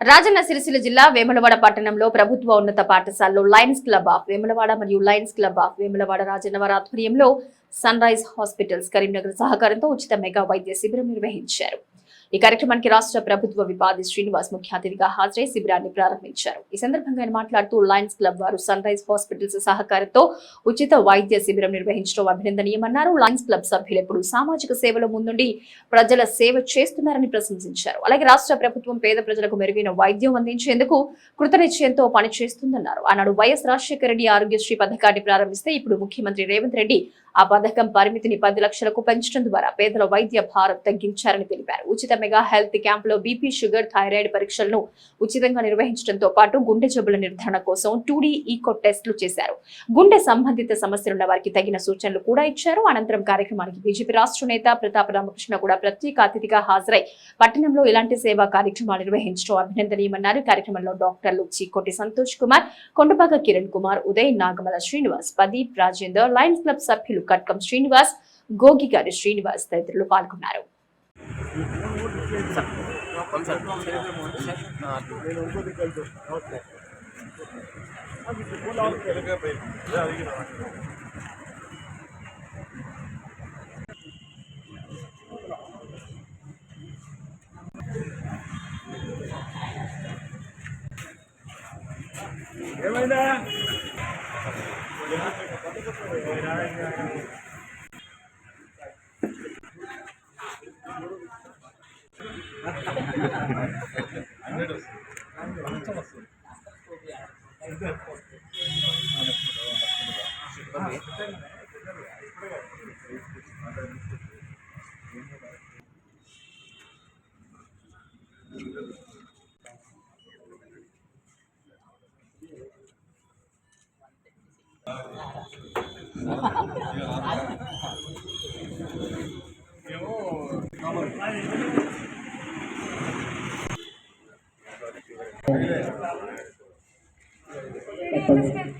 రాజన్న సిరిసిల్ల జిల్లా వేములవాడ పట్టణంలో ప్రభుత్వ ఉన్నత పాఠశాలలో లయన్స్ క్లబ్ ఆఫ్ వేములవాడ మరియు లయన్స్ క్లబ్ ఆఫ్ వేములవాడ రాజన్నవారి ఆధ్వర్యంలో సన్ రైజ్ హాస్పిటల్స్ కరీంనగర్ సహకారంతో ఉచిత మెగా వైద్య శిబిరం నిర్వహించారు. ఈ కార్యక్రమానికి రాష్ట్ర ప్రభుత్వ వివాది శ్రీనివాస్ ముఖ్య అతిథిగా హాజరై శిబిరాన్ని ప్రారంభించారు. ఈ సందర్భంగా ఆయన మాట్లాడుతూ లయన్స్ క్లబ్ వారు సన్ రైజ్ హాస్పిటల్స్ సహకారంతో ఉచిత వైద్య శిబిరం నిర్వహించడం అభినందనీయమన్నారు. లయన్స్ క్లబ్ సభ్యులు ఎప్పుడు సామాజిక సేవలో ముందుండి ప్రజల సేవ చేస్తున్నారని ప్రశంసించారు. అలాగే రాష్ట్ర ప్రభుత్వం పేద ప్రజలకు మెరుగైన వైద్యం అందించేందుకు కృతనిశ్చయంతో పనిచేస్తుందన్నారు. ఆనాడు వైఎస్ రాజశేఖర రెడ్డి ఆరోగ్యశ్రీ పథకాన్ని ప్రారంభిస్తే ఇప్పుడు ముఖ్యమంత్రి రేవంత్ రెడ్డి ఆ పథకం పరిమితిని పది లక్షలకు పెంచడం ద్వారా పేదల వైద్య భారం తగ్గించారని తెలిపారు. ఉచిత మెగా హెల్త్ క్యాంప్లో బీపీ షుగర్ థైరాయిడ్ పరీక్షలను ఉచితంగా నిర్వహించడంతో పాటు గుండె జబ్బుల నిర్ధారణ కోసం టూడీ ఈకో టెస్టులు చేశారు. గుండె సంబంధిత సమస్యలున్న వారికి తగిన సూచనలు కూడా ఇచ్చారు. అనంతరం కార్యక్రమానికి బీజేపీ రాష్ట్ర నేత ప్రతాప రామకృష్ణ కూడా ప్రత్యేక అతిథిగా హాజరై పట్టణంలో ఇలాంటి సేవా కార్యక్రమాలు నిర్వహించడం అభినందనీయమన్నారు. కార్యక్రమంలో డాక్టర్లు చీకోటి సంతోష్ కుమార్ కొండపాక కిరణ్ కుమార్ ఉదయ్ నాగమల శ్రీనివాస్ ప్రదీప్ రాజేందర్ లయన్స్ క్లబ్ సభ్యులు కట్కం శ్రీనివాస్ గోగిగారి శ్రీనివాస్ తదితరులు పాల్గొన్నారు Thank you. నేను ఇంకోటి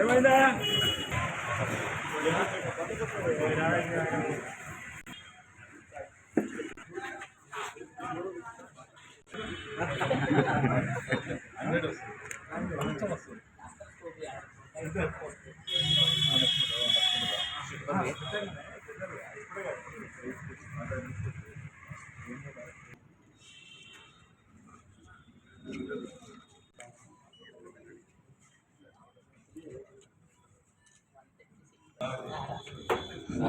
ఏమైందా?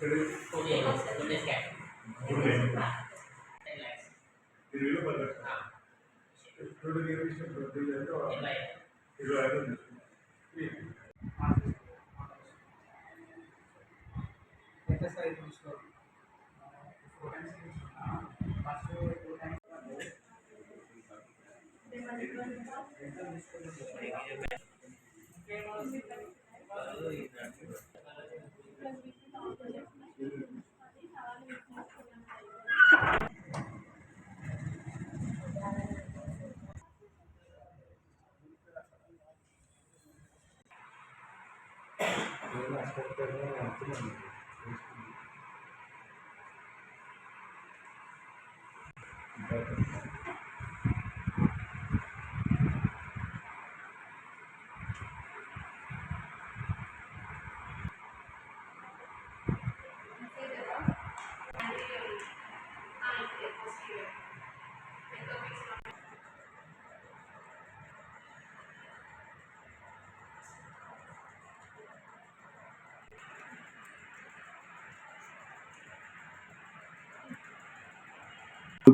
Okay, ada yang bisa berlebihan, ya. Thank you.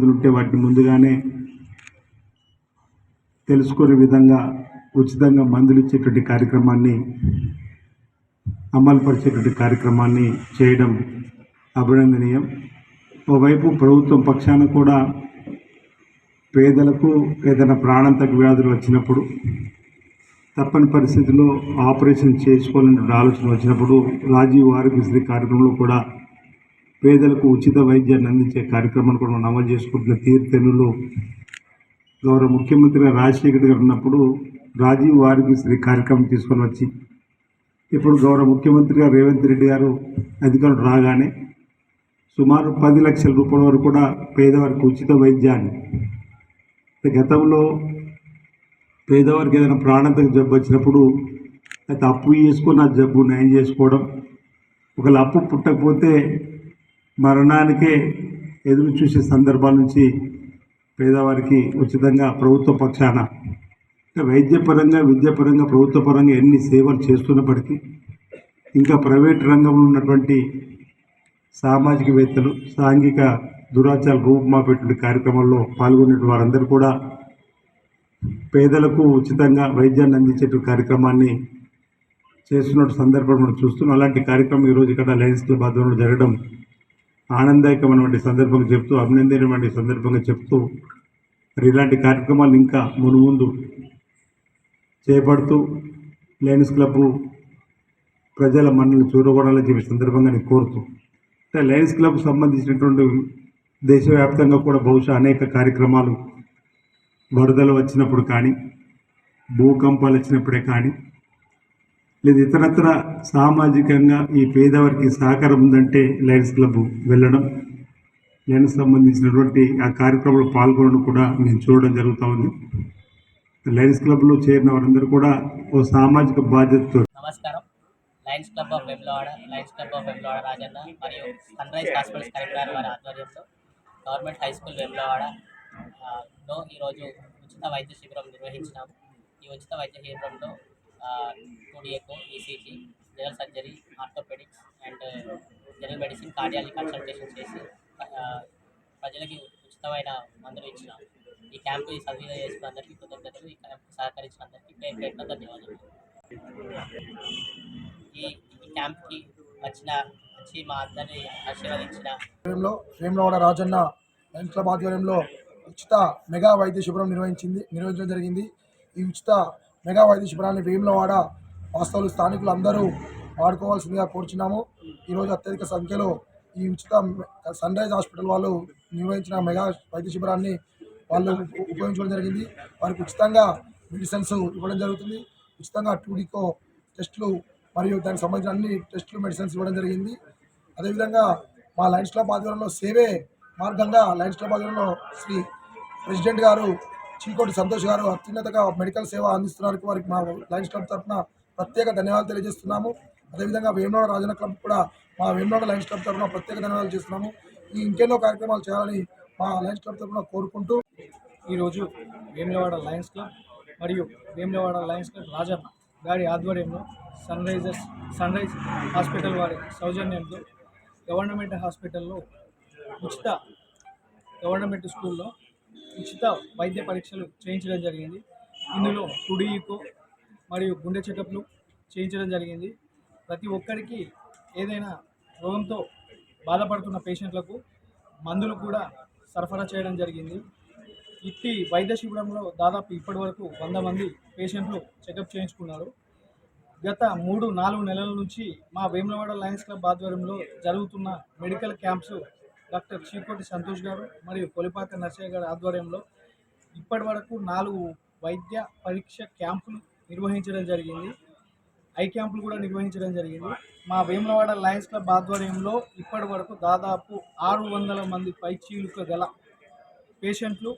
ఉంటే వాటిని ముందుగానే తెలుసుకునే విధంగా ఉచితంగా మందులు ఇచ్చేటువంటి కార్యక్రమాన్ని అమలు పరిచేటువంటి కార్యక్రమాన్ని చేయడం అభినందనీయం. ఓవైపు ప్రభుత్వం పక్షాన కూడా పేదలకు ఏదైనా ప్రాణాంతక వ్యాధులు వచ్చినప్పుడు తప్పని పరిస్థితిలో ఆపరేషన్ చేసుకోవాలనే ఆలోచన వచ్చినప్పుడు రాజీవ్ ఆరోగ్యశ్రీ కార్యక్రమంలో కూడా పేదలకు ఉచిత వైద్యాన్ని అందించే కార్యక్రమాన్ని కూడా మనం అమలు చేసుకుంటున్న తీర్థెన్నులు గౌరవ ముఖ్యమంత్రి రాజశేఖర్ గారు ఉన్నప్పుడు రాజీవ్ ఆరోగ్యశ్రీ కార్యక్రమం తీసుకొని వచ్చి ఇప్పుడు గౌరవ ముఖ్యమంత్రి రేవంత్ రెడ్డి గారు అధికారులు రాగానే సుమారు పది లక్షల రూపాయల వరకు కూడా పేదవారికి ఉచిత వైద్యాన్ని గతంలో పేదవారికి ఏదైనా ప్రాణాంతక జబ్బు వచ్చినప్పుడు అయితే అప్పు చేసుకొని ఆ జబ్బు నయం చేసుకోవడం ఒకవేళ అప్పు పుట్టకపోతే మరణానికే ఎదురు చూసే సందర్భాల నుంచి పేదవారికి ఉచితంగా ప్రభుత్వ పక్షాన వైద్యపరంగా విద్యాపరంగా ప్రభుత్వ పరంగా ఎన్ని సేవలు చేస్తున్నప్పటికీ ఇంకా ప్రైవేట్ రంగంలో ఉన్నటువంటి సామాజికవేత్తలు సాంఘిక దురాచార రూపుమాపేటువంటి కార్యక్రమాల్లో పాల్గొనే వారందరూ కూడా పేదలకు ఉచితంగా వైద్యాన్ని అందించే కార్యక్రమాన్ని చేస్తున్న సందర్భం మనం చూస్తున్నాం. అలాంటి కార్యక్రమం ఈరోజు ఇక్కడ లయన్స్ క్లబ్ ఆధ్వర్యంలో జరగడం ఆనందదాయకమైనటువంటి సందర్భంగా చెప్తూ అభినందనమైన సందర్భంగా చెప్తూ మరి ఇలాంటి కార్యక్రమాలు ఇంకా మునుముందు చేపడుతూ లయన్స్ క్లబ్ ప్రజల మనల్ని చూడకూడాలని చెప్పే సందర్భంగా నేను కోరుతూ అంటే లయన్స్ క్లబ్ సంబంధించినటువంటి దేశవ్యాప్తంగా కూడా బహుశా అనేక కార్యక్రమాలు వరదలు వచ్చినప్పుడు కానీ భూకంపాలు వచ్చినప్పుడే కానీ లేదా ఇతరత్ర సామాజికంగా ఈ పేదవారికి సహకారం ఉందంటే లయన్స్ క్లబ్ వెళ్ళడం లయన్స్ సంబంధించినటువంటి ఆ కార్యక్రమంలో పాల్గొనడం కూడా నేను చూడడం జరుగుతూ ఉంది. లయన్స్ క్లబ్లో చేరిన వారందరూ కూడా ఓ సామాజిక బాధ్యతతో నమస్కారం. Lions club of Vemulawada Lions club of Vemulawada Rajanna మరియు సన్ రైజ్ హాస్పిటల్స్ కరీంనగర్ వారి ఆధ్వర్యంలో గవర్నమెంట్ హై స్కూల్ వెమ్లవాడ లో ఈరోజు ఉచిత వైద్య శిబిరం నిర్వహించినాము. ఈ ఉచిత వైద్య శిబిరంలో కోడియకో ECG general surgery orthopaedics and general medicine cardiology consultation చేసి ప్రజలకి ఉచితమైన మందులు ఇచ్చినాం ఈ క్యాంపు సద్వినియోగం చేసిన అందరికీ కృతజ్ఞతలు ఈ క్యాంపు సహకరించిన అందరికీ పేరు పేరున ధన్యవాదాలు. ఈ ఈ క్యాంప్కి వచ్చిన వచ్చి మా అందరిని ఆశీర్వదించిన ఆధ్వర్యంలో రాజన్న లైన్ క్లబ్ ఆధ్వర్యంలో ఉచిత మెగా వైద్య శిబిరం నిర్వహించింది నిర్వహించడం జరిగింది. ఈ ఉచిత మెగా వైద్య శిబిరాన్ని వేములవాడ వాస్తవులు స్థానికులు అందరూ వాడుకోవాల్సిందిగా కోరుచున్నాము. ఈరోజు అత్యధిక సంఖ్యలో ఈ ఉచిత సన్ రైజ్ హాస్పిటల్ వాళ్ళు నిర్వహించిన మెగా వైద్య శిబిరాన్ని వాళ్ళు ఉపయోగించడం జరిగింది. వారికి ఉచితంగా మెడిసిన్స్ ఇవ్వడం జరుగుతుంది. ఉచితంగా టూడికో టెస్టులు మరియు దానికి సంబంధించిన అన్ని టెస్టులు మెడిసిన్స్ ఇవ్వడం జరిగింది. అదేవిధంగా మా లయన్స్ క్లబ్ ఆధ్వర్యంలో సేవే మార్గంగా లయన్స్ క్లబ్ ఆధ్వర్యంలో శ్రీ ప్రెసిడెంట్ గారు చీకోటి సంతోష్ గారు అత్యున్నతగా మెడికల్ సేవ అందిస్తున్నారు. వారికి మా లయన్స్ క్లబ్ తరఫున ప్రత్యేక ధన్యవాదాలు తెలియజేస్తున్నాము. అదేవిధంగా వేమనోడ రాజన క్లబ్ కూడా మా వేమనోడ లయన్స్ క్లబ్ తరఫున ప్రత్యేక ధన్యవాదాలు చేస్తున్నాము. ఈ ఇంకెన్నో కార్యక్రమాలు చేయాలని మా లయన్స్ క్లబ్ తరఫున కోరుకుంటూ ఈరోజు వేములవాడ లయన్స్ క్లబ్ మరియు వేములవాడ లయన్స్ క్లబ్ రాజన్న గారి ఆధ్వర్యంలో sun Risers sun rise hospital వారి సౌజన్యంతో గవర్నమెంట్ హాస్పిటల్లో ఉచిత గవర్నమెంట్ స్కూల్లో ఉచిత వైద్య పరీక్షలు చేయించడం జరిగింది. ఇందులో కుడికో మరియు గుండె చెకప్లు చేయించడం జరిగింది. ప్రతి ఒక్కరికి ఏదైనా రోగంతో బాధపడుతున్న పేషెంట్లకు మందులు కూడా సరఫరా చేయడం జరిగింది. ఇట్టి వైద్య శిబిరంలో దాదాపు ఇప్పటి వరకు వంద మంది పేషెంట్లు చెకప్ చేయించుకున్నారు. గత మూడు నాలుగు నెలల నుంచి మా వేములవాడ లయన్స్ క్లబ్ ఆధ్వర్యంలో జరుగుతున్న medical camps doctor Chikoti Santosh గారు మరియు కొలిపాక నర్సయ్య గారి ఆధ్వర్యంలో ఇప్పటి వరకు నాలుగు వైద్య పరీక్ష క్యాంపులు నిర్వహించడం జరిగింది. ఐ క్యాంపులు కూడా నిర్వహించడం జరిగింది. మా వేములవాడ లయన్స్ క్లబ్ ఆధ్వర్యంలో ఇప్పటి వరకు దాదాపు ఆరు వందల మంది పైచీలుక గల పేషెంట్లు